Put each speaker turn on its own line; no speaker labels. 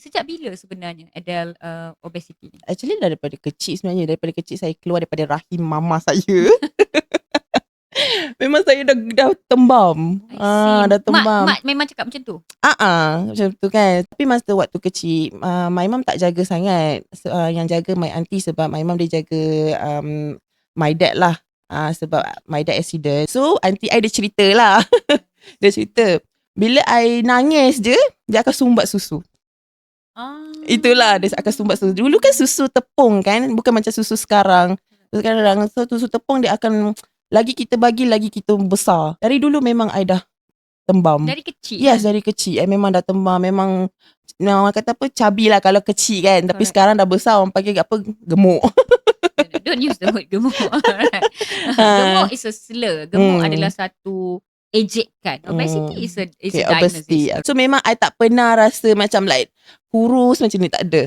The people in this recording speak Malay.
Sejak bila sebenarnya Adele uh, obesity ni?
Actually daripada kecil sebenarnya Daripada kecil saya keluar daripada rahim mama saya Memang saya dah, dah tembam ah. Dah tembam
Mak, mak memang cakap macam tu?
Ah, uh macam tu kan. Tapi masa waktu kecil, uh, my mum tak jaga sangat. So, uh, yang jaga my auntie sebab my mum dia jaga um, my dad lah. Uh, sebab my dad accident. So, auntie I dia cerita lah. dia cerita. Bila I nangis je, dia akan sumbat susu.
Ah.
Itulah dia akan sumbat susu. Dulu kan susu tepung kan. Bukan macam susu sekarang. Sekarang so, susu tepung dia akan lagi kita bagi lagi kita besar. Dari dulu memang I dah tembam.
Dari kecil?
Yes, dari kecil. I memang dah tembam. Memang orang kata apa cabi lah kalau kecil kan. Tapi
Correct.
sekarang dah besar orang panggil apa gemuk.
Don't use the word gemuk. Alright.
Ha.
gemuk is a slur. Gemuk
Hmm.
adalah satu ejekan. Obesity
Hmm.
is a is
Okay,
a
obesity.
diagnosis.
So memang I tak pernah rasa macam like kurus macam ni tak ada.